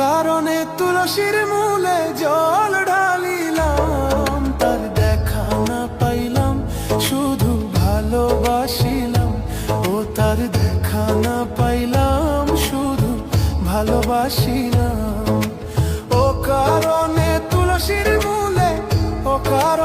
কারণে তুলসীর মূলে জল ঢালিলাম, তার দেখা না পাইলাম, শুধু ভালোবাসিলাম, ও তার দেখা না পাইলাম, শুধু ভালোবাসিলাম। ও কারণে তুলসীর মূলে, ও কারণ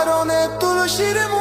Parole tuluşirim